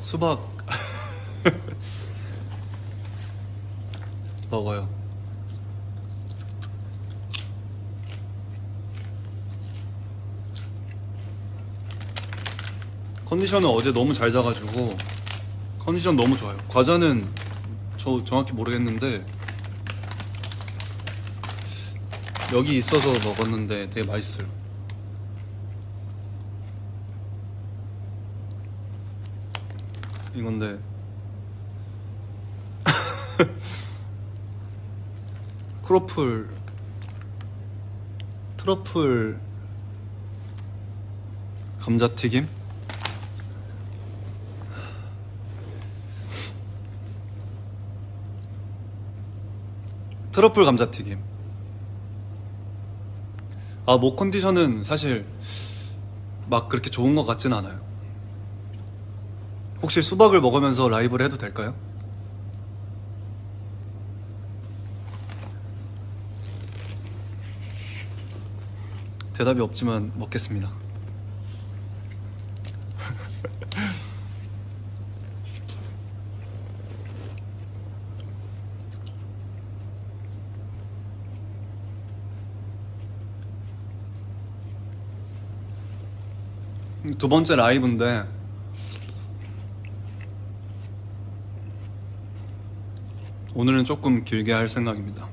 수박 먹어요. 컨디션은 어제 너무 잘 자가지고 컨디션 너무 좋아요. 과자는 저 정확히 모르겠는데 여기 있어서 먹었는데 되게 맛있어요. 이건데. 크로플. 트러플. 감자튀김? 트러플 감자튀김. 아목 컨디션은 사실 막 그렇게 좋은 것 같진 않아요 혹시 수박을 먹으면서 라이브를 해도 될까요? 대답이 없지만 먹겠습니다. 두 번째 라이브인데 오늘은 조금 길게 할 생각입니다.